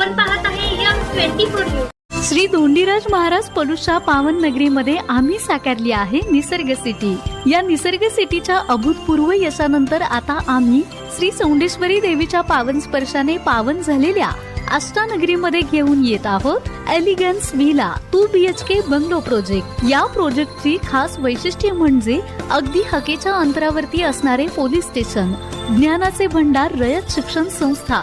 आपण पाहत आहे M twenty four news. Shri Dondiraj Maharaj पलुषा पावन नगरीमध्ये आम्ही साकारली आहे निसर्ग सिटी. या निसर्ग सिटीच्या अभूतपूर्व यशानंतर आता आम्ही श्री सौंडेश्वरी देवीच्या पावन स्पर्शाने पावन झालेल्या अष्टानगरीमध्ये घेऊन येत आहोत elegance villa two B H K bungalow project या प्रोजेक्टची खास वैशिष्ट्य म्हणजे अगदी हकेच्या अंतरावरती असणारे पोलीस स्टेशन ज्ञानाचे भंडार रयत शिक्षण संस्था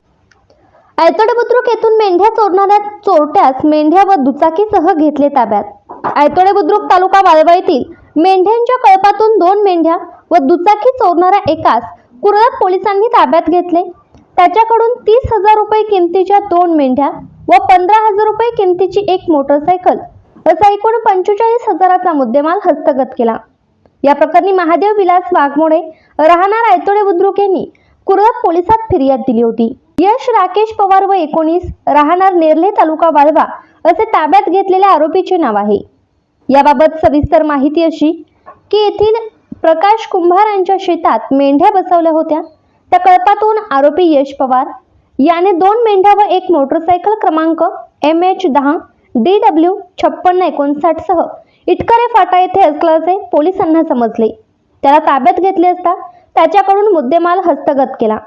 आयतोडे बुद्रुक येथून मेंढ्या चोरणाऱ्या चोरट्यास मेंढ्या व दुचाकीसह घेतले ताब्यात. आयतोडे बुद्रुक तालुका वाळवा मेंढ्यांच्या कळपातून दोन मेंढ्या व दुचाकी चोरणाऱ्या एकास कुरळप पोलिसांनी ताब्यात घेतले. त्याच्याकडून तीस हजार रुपये किमतीच्या दोन मेंढ्या व पंधरा हजार रुपये किमतीची एक मोटरसायकल असा एकूण पंचेचाळीस हजाराचा मुद्देमाल हस्तगत केला. या प्रकरणी महादेव विलास वाघमोडे राहणार आयतोडे बुद्रुक यांनी कुरळप पोलिसात फिर्याद दिली होती. यश राकेश पवार व एकोणीस राहणार नेरले तालुका वाळवा असे ताब्यात घेतलेल्या आरोपीचे नाव आहे. याबाबत सविस्तर माहिती अशी की येथील प्रकाश कुंभार यांच्या शेतात मेंढ्या बसवल्या होत्या. त्या कळपातून आरोपी यश पवार याने दोन मेंढ्या व एक मोटरसायकल क्रमांक एम एच दहा डी डब्ल्यू छप्पन्न एकोणसाठ सह इटकरे फाटा येथे असल्याचे पोलिसांना समजले. त्याला ताब्यात घेतले असता त्याच्याकडून मुद्देमाल हस्तगत केला.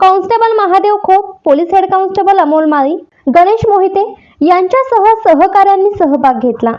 Constable Mahadev Khop police head constable Amol Mali Ganesh Mohite यांच्यासह सहकाऱ्यांनी सहभाग घेतला.